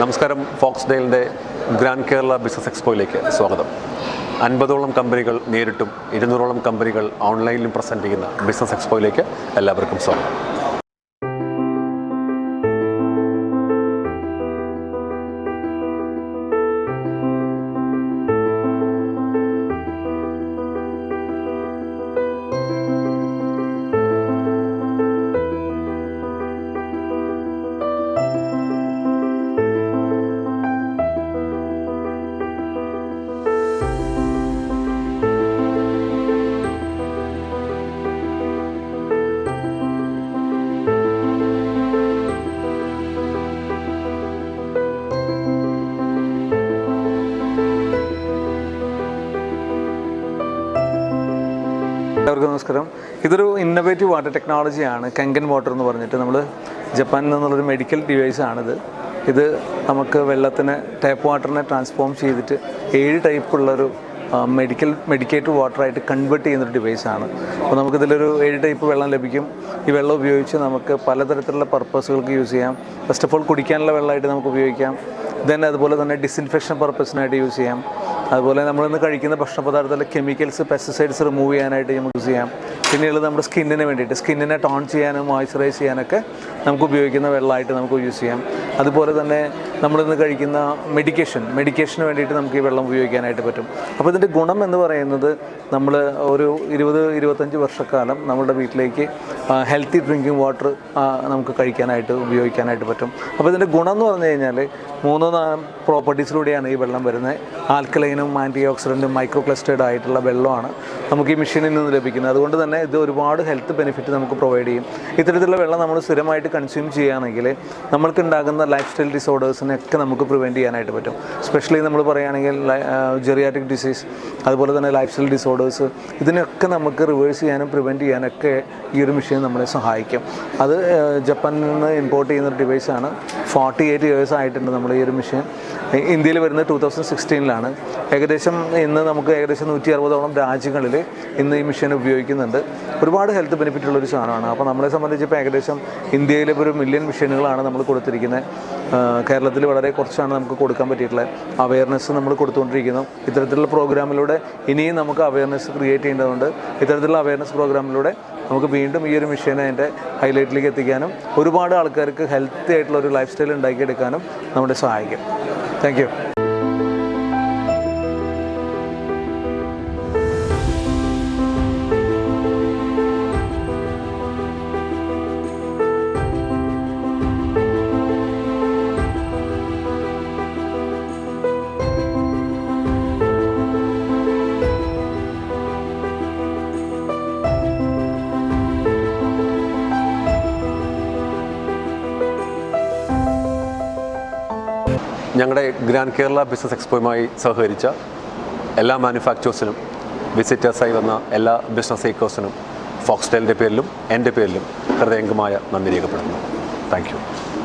നമസ്കാരം ഫോക്സ് ഡെയിലിന്റെ grand Kerala business എക്സ്പോയിലേക്ക് സ്വാഗതം. അൻപതോളം കമ്പനികൾ നേരിട്ടും ഇരുന്നൂറോളം കമ്പനികൾ ഓൺലൈനിലും പ്രസന്റ് ചെയ്യുന്ന ബിസിനസ് എക്സ്പോയിലേക്ക് എല്ലാവർക്കും സ്വാഗതം. എല്ലാവർക്കും നമസ്കാരം. ഇതൊരു ഇന്നോവേറ്റീവ് വാട്ടർ ടെക്നോളജിയാണ് കെങ്കൻ വാട്ടർ എന്ന് പറഞ്ഞിട്ട് നമ്മൾ ജപ്പാനിൽ നിന്നുള്ളൊരു മെഡിക്കൽ ഡിവൈസ് ആണിത്. ഇത് നമുക്ക് വെള്ളത്തിന് ടാപ്പ് വാട്ടറിനെ ട്രാൻസ്ഫോം ചെയ്തിട്ട് ഏഴ് ടൈപ്പുള്ളൊരു മെഡിക്കൽ മെഡിക്കേറ്റഡ് വാട്ടറായിട്ട് കൺവേർട്ട് ചെയ്യുന്നൊരു ഡിവൈസാണ് അപ്പോൾ നമുക്കിതിലൊരു ഏഴ് ടൈപ്പ് വെള്ളം ലഭിക്കും. ഈ വെള്ളം ഉപയോഗിച്ച് നമുക്ക് പലതരത്തിലുള്ള പർപ്പസുകൾക്ക് യൂസ് ചെയ്യാം. ഫസ്റ്റ് ഓഫ് ഓൾ കുടിക്കാനുള്ള വെള്ളമായിട്ട് നമുക്ക് ഉപയോഗിക്കാം. ദെൻ അതുപോലെ തന്നെ ഡിസിൻഫെക്ഷൻ പർപ്പസിനായിട്ട് യൂസ് ചെയ്യാം. അതുപോലെ നമ്മളിന്ന് കഴിക്കുന്ന ഭക്ഷണ പദാർത്ഥത്തിലെ കെമിക്കൽസ് പെസ്റ്റിസൈഡ്സ് റിമൂവ് ചെയ്യാനായിട്ട് നമുക്ക് യൂസ് ചെയ്യാം. പിന്നെയുള്ളത് നമ്മുടെ സ്കിന്നിന് വേണ്ടിയിട്ട് സ്കിന്നിനെ ടോൺ ചെയ്യാനും മോയ്സ്ചറൈസ് ചെയ്യാനൊക്കെ നമുക്ക് ഉപയോഗിക്കുന്ന വെള്ളമായിട്ട് നമുക്ക് യൂസ് ചെയ്യാം. അതുപോലെ തന്നെ നമ്മളിന്ന് കഴിക്കുന്ന മെഡിക്കേഷൻ മെഡിക്കേഷന് വേണ്ടിയിട്ട് നമുക്ക് ഈ വെള്ളം ഉപയോഗിക്കാനായിട്ട് പറ്റും. അപ്പോൾ ഇതിന്റെ ഗുണം എന്ന് പറയുന്നത് നമ്മൾ ഒരു ഇരുപത് ഇരുപത്തഞ്ച് വർഷക്കാലം നമ്മുടെ വീട്ടിലേക്ക് ഹെൽത്തി ഡ്രിങ്കിങ് വാട്ടർ നമുക്ക് കഴിക്കാനായിട്ട് ഉപയോഗിക്കാനായിട്ട് പറ്റും. അപ്പോൾ ഇതിന്റെ ഗുണം എന്ന് പറഞ്ഞു കഴിഞ്ഞാൽ മൂന്നോ പ്രോപ്പർട്ടീസിലൂടെയാണ് ഈ വെള്ളം വരുന്നത്. ആൽക്കലൈനും ആന്റി ഓക്സിഡന്റും മൈക്രോ ക്ലസ്റ്റേഡ് ആയിട്ടുള്ള വെള്ളമാണ് നമുക്ക് ഈ മെഷീനിൽ നിന്ന് ലഭിക്കുന്നത്. അതുകൊണ്ട് തന്നെ ഇത് ഒരുപാട് ഹെൽത്ത് ബെനിഫിറ്റ് നമുക്ക് പ്രൊവൈഡ് ചെയ്യും. ഇത്തരത്തിലുള്ള വെള്ളം നമ്മൾ സ്ഥിരമായിട്ട് കൺസ്യൂം ചെയ്യുകയാണെങ്കിൽ നമ്മൾക്കുണ്ടാകുന്ന ലൈഫ് സ്റ്റൈൽ ഡിസോർഡേഴ്സിനെയൊക്കെ നമുക്ക് പ്രിവെന്റ് ചെയ്യാനായിട്ട് പറ്റും. സ്പെഷ്യലി നമ്മൾ പറയുകയാണെങ്കിൽ ജെറിയാറ്റിക് ഡിസീസ് അതുപോലെ തന്നെ ലൈഫ് സ്റ്റൈൽ ഡിസോർഡേഴ്സ് ഇതിനൊക്കെ നമുക്ക് റിവേഴ്സ് ചെയ്യാനും പ്രിവെന്റ് ചെയ്യാനൊക്കെ ഈ ഒരു മെഷീൻ നമ്മളെ സഹായിക്കും. അത് ജപ്പാനിൽ നിന്ന് ഇമ്പോർട്ട് ചെയ്യുന്ന ഒരു ഡിവൈസാണ് ഫോർട്ടി എയ്റ്റ് ഇയേഴ്സ് ആയിട്ടുണ്ട് നമ്മൾ ഈ ഒരു മിഷൻ ഇന്ത്യയിൽ വരുന്നത് ടൂ തൗസൻഡ് സിക്സ്റ്റീനിലാണ് ഏകദേശം ഇന്ന് നമുക്ക് ഏകദേശം നൂറ്റി അറുപതോളം രാജ്യങ്ങളിൽ ഇന്ന് ഈ മിഷൻ ഉപയോഗിക്കുന്നുണ്ട്. ഒരുപാട് ഹെൽത്ത് ബെനിഫിറ്റ് ഉള്ളൊരു സാധനമാണ്. അപ്പോൾ നമ്മളെ സംബന്ധിച്ചിപ്പോൾ ഏകദേശം ഇന്ത്യയിൽ ഒരു മില്യൺ മിഷനുകളാണ് നമ്മൾ കൊടുത്തിരിക്കുന്നത് കേരളത്തിൽ വളരെ കുറച്ചാണ് നമുക്ക് കൊടുക്കാൻ പറ്റിയിട്ടുള്ളത്. അവയർനെസ് നമ്മൾ കൊടുത്തുകൊണ്ടിരിക്കുന്നു. ഇത്തരത്തിലുള്ള പ്രോഗ്രാമിലൂടെ ഇനിയും നമുക്ക് അവയർനെസ് ക്രിയേറ്റ് ചെയ്യേണ്ടതുണ്ട്. ഇത്തരത്തിലുള്ള അവയർനെസ് പ്രോഗ്രാമിലൂടെ നമുക്ക് വീണ്ടും ഈ ഒരു മെഷീനെ അതിന്റെ ഹൈലൈറ്റിലേക്ക് എത്തിക്കാനും ഒരുപാട് ആൾക്കാർക്ക് ഹെൽത്തി ആയിട്ടുള്ള ഒരു ലൈഫ് സ്റ്റൈൽ ഉണ്ടാക്കിയെടുക്കാനും നമ്മുടെ സഹായിക്കും. താങ്ക് ഞങ്ങളുടെ ഗ്രാൻഡ് കേരള ബിസിനസ് എക്സ്പോയുമായി സഹകരിച്ച എല്ലാ മാനുഫാക്ചേഴ്സിനും വിസിറ്റേഴ്സായി വന്ന എല്ലാ ബിസിനസ് ഏക്കേഴ്സിനും ഫോക്സ്റ്റൈലിന്റെ പേരിലും എന്റെ പേരിലും ഹൃദയംഗമായ നന്ദി രേഖപ്പെടുത്തുന്നു. താങ്ക്